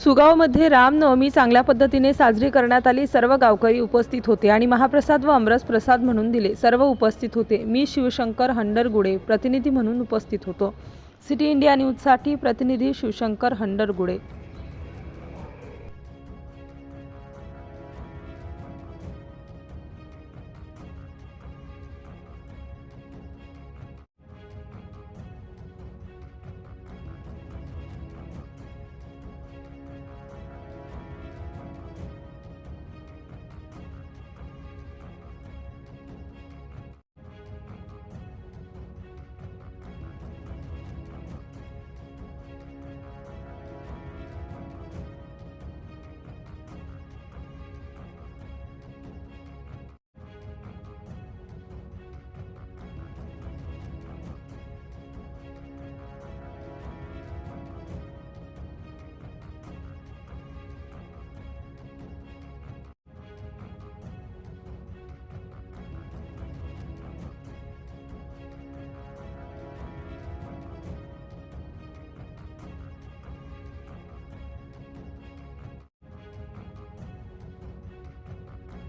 सुगावमध्ये रामनवमी चांगल्या पद्धतीने साजरी करण्यात आली. सर्व गावकरी उपस्थित होते आणि महाप्रसाद व अमरस प्रसाद म्हणून दिले. सर्व उपस्थित होते. मी शिवशंकर हंडरगुडे प्रतिनिधी म्हणून उपस्थित होतो. सिटी इंडिया न्यूजसाठी प्रतिनिधी शिवशंकर हंडरगुडे.